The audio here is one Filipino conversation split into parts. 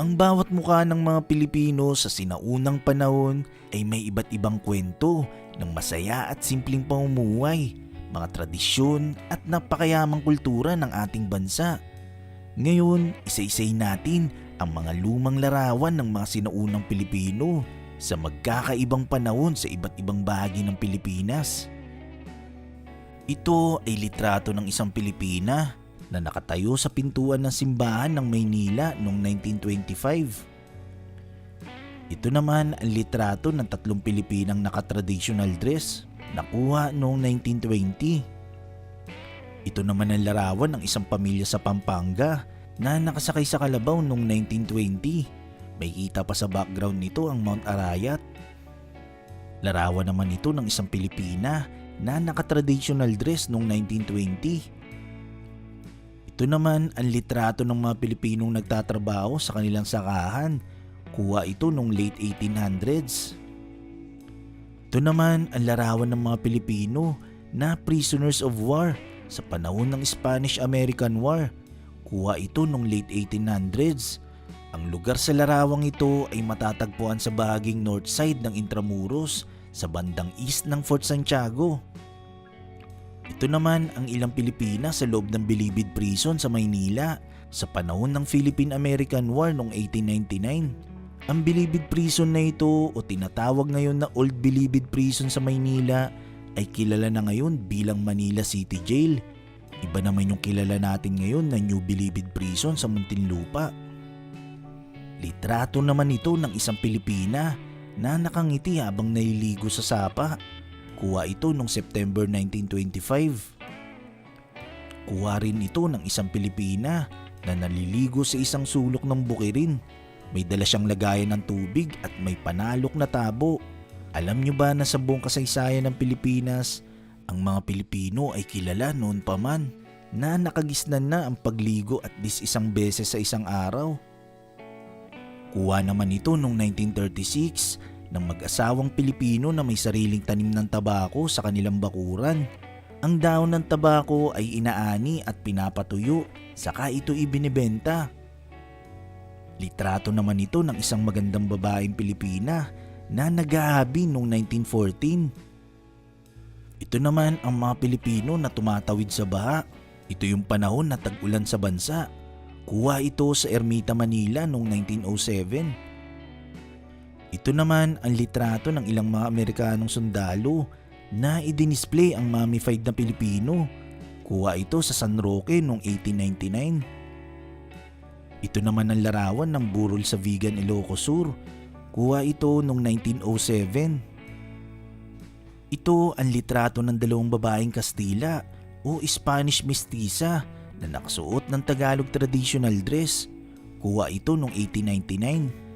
Ang bawat mukha ng mga Pilipino sa sinaunang panahon ay may iba't ibang kwento ng masaya at simpleng pamumuhay, mga tradisyon at napakayamang kultura ng ating bansa. Ngayon, isa-isay natin ang mga lumang larawan ng mga sinaunang Pilipino sa magkakaibang panahon sa iba't ibang bahagi ng Pilipinas. Ito ay litrato ng isang Pilipina na nakatayo sa pintuan ng simbahan ng Maynila noong 1925. Ito naman ang litrato ng tatlong Pilipinang nakatraditional dress nakuha noong 1920. Ito naman ang larawan ng isang pamilya sa Pampanga na nakasakay sa kalabaw noong 1920. May kita pa sa background nito ang Mount Arayat. Larawan naman ito ng isang Pilipina na nakatraditional dress noong 1920. Ito naman ang litrato ng mga Pilipinong nagtatrabaho sa kanilang sakahan. Kuha ito noong late 1800s. Ito naman ang larawan ng mga Pilipino na prisoners of war sa panahon ng Spanish-American War. Kuha ito noong late 1800s. Ang lugar sa larawang ito ay matatagpuan sa bahaging north side ng Intramuros sa bandang east ng Fort Santiago. Ito naman ang ilang Pilipina sa loob ng Bilibid Prison sa Maynila sa panahon ng Philippine-American War noong 1899. Ang Bilibid Prison na ito o tinatawag ngayon na Old Bilibid Prison sa Maynila ay kilala na ngayon bilang Manila City Jail. Iba naman yung kilala natin ngayon na New Bilibid Prison sa Muntinlupa. Litrato naman ito ng isang Pilipina na nakangiti habang naliligo sa sapa. Kuha ito noong September 1925. Kuha rin ito ng isang Pilipina na naliligo sa isang sulok ng bukirin. May dala siyang lagayan ng tubig at may panalok na tabo. Alam nyo ba na sa buong kasaysayan ng Pilipinas, ang mga Pilipino ay kilala noon pa man na nakagisnan na ang pagligo at least isang beses sa isang araw. Kuha naman ito noong 1936 ng mag-asawang Pilipino na may sariling tanim ng tabako sa kanilang bakuran. Ang daon ng tabako ay inaani at pinapatuyo, saka ito ibinibenta. Litrato naman ito ng isang magandang babaeng Pilipina na nag-aabi noong 1914. Ito naman ang mga Pilipino na tumatawid sa baha. Ito yung panahon na tag-ulan sa bansa. Kuha ito sa Ermita, Manila noong 1907. Ito naman ang litrato ng ilang mga Amerikanong sundalo na idinisplay ang mummified na Pilipino. Kuha ito sa San Roque noong 1899. Ito naman ang larawan ng burol sa Vigan, Ilocos Sur. Kuha ito noong 1907. Ito ang litrato ng dalawang babaeng Kastila o Spanish mestiza na nakasuot ng Tagalog traditional dress. Kuha ito noong 1899.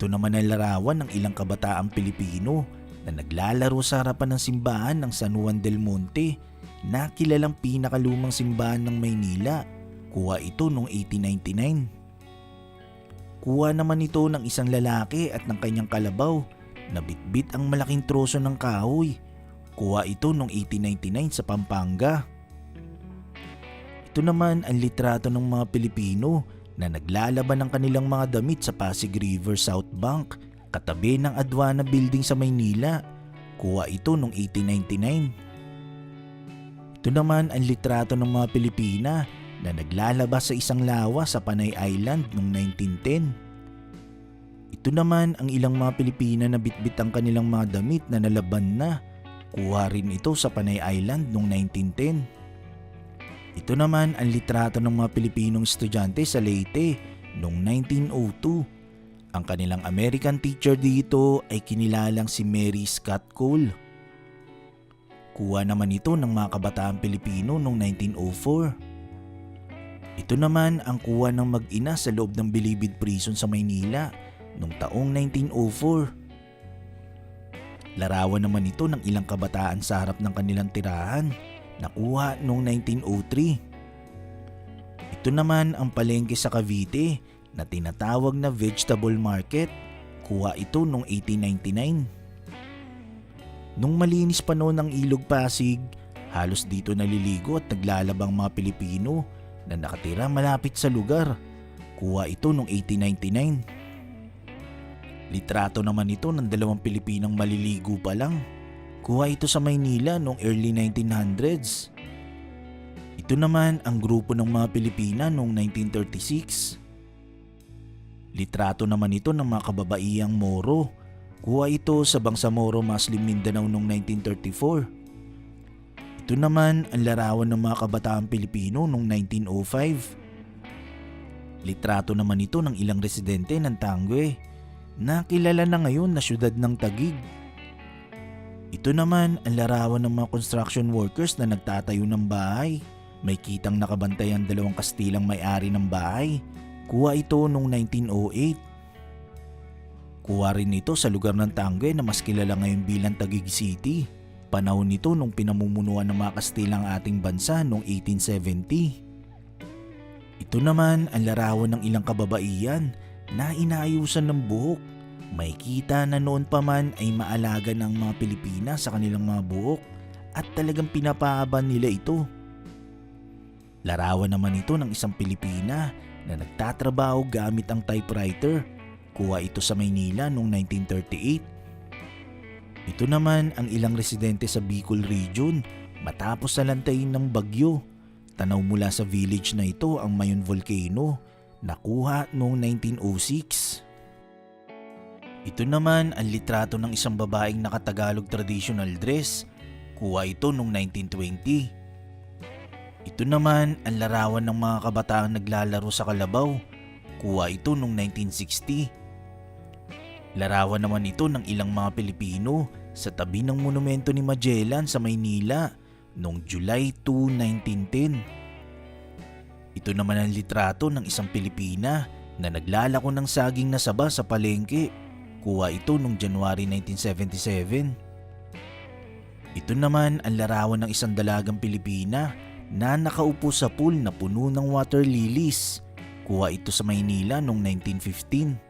Ito naman ang larawan ng ilang kabataang Pilipino na naglalaro sa harapan ng simbahan ng San Juan del Monte na kilalang pinakalumang simbahan ng Maynila. Kuha ito noong 1899. Kuha naman ito ng isang lalaki at ng kanyang kalabaw na bitbit ang malaking troso ng kahoy. Kuha ito noong 1899 sa Pampanga. Ito naman ang litrato ng mga Pilipino na naglalaban ng kanilang mga damit sa Pasig River South Bank katabi ng Adwana Building sa Maynila. Kuha ito noong 1899. Ito naman ang litrato ng mga Pilipina na naglalabas sa isang lawa sa Panay Island noong 1910. Ito naman ang ilang mga Pilipina na bitbit ang kanilang mga damit na nalaban na. Kuha rin ito sa Panay Island noong 1910. Ito naman ang litrato ng mga Pilipinong estudyante sa Leyte noong 1902. Ang kanilang American teacher dito ay kinilalang si Mary Scott Cole. Kuha naman ito ng mga kabataan Pilipino noong 1904. Ito naman ang kuha ng mag-ina sa loob ng Bilibid Prison sa Maynila noong taong 1904. Larawan naman ito ng ilang kabataan sa harap ng kanilang tirahan nakuha noong 1903. Ito naman ang palengke sa Cavite na tinatawag na vegetable market. Kuha ito noong 1899. Nung malinis pa noon ang ilog Pasig, halos dito naliligo at naglalabang mga Pilipino na nakatira malapit sa lugar. Kuha ito noong 1899. Litrato naman ito ng dalawang Pilipinang maliligo pa lang. Kuha ito sa Maynila noong early 1900s. Ito naman ang grupo ng mga Pilipina noong 1936. Litrato naman ito ng mga kababaiyang Moro. Kuha ito sa Bangsamoro, Muslim Mindanao noong 1934. Ito naman ang larawan ng mga kabataan Pilipino noong 1905. Litrato naman ito ng ilang residente ng Tangwe na kilala na ngayon na syudad ng Tagig. Ito naman ang larawan ng mga construction workers na nagtatayo ng bahay. May kitang nakabantay ang dalawang kastilang may-ari ng bahay. Kuha ito noong 1908. Kuha rin ito sa lugar ng Tangwe na mas kilala ngayon bilang Taguig City. Panahon nito nung pinamumunuan ng mga Kastilang ating bansa noong 1870. Ito naman ang larawan ng ilang kababaihan na inaayusan ng buhok. May kita na noon pa man ay maalaga ng mga Pilipina sa kanilang mga buhok at talagang pinapaaban nila ito. Larawan naman ito ng isang Pilipina na nagtatrabaho gamit ang typewriter. Kuha ito sa Maynila noong 1938. Ito naman ang ilang residente sa Bicol Region matapos nalantayin ng bagyo. Tanaw mula sa village na ito ang Mayon Volcano nakuha noong 1906. Ito naman ang litrato ng isang babaeng nakatagalog traditional dress. Kuha ito noong 1920. Ito naman ang larawan ng mga kabataang naglalaro sa Kalabaw. Kuha ito noong 1960. Larawan naman ito ng ilang mga Pilipino sa tabi ng monumento ni Magellan sa Maynila noong July 2, 1910. Ito naman ang litrato ng isang Pilipina na naglalako ng saging na saba sa palengke. Kuha ito noong January 1977. Ito naman ang larawan ng isang dalagang Pilipina na nakaupo sa pool na puno ng water lilies. Kuha ito sa Maynila noong 1915.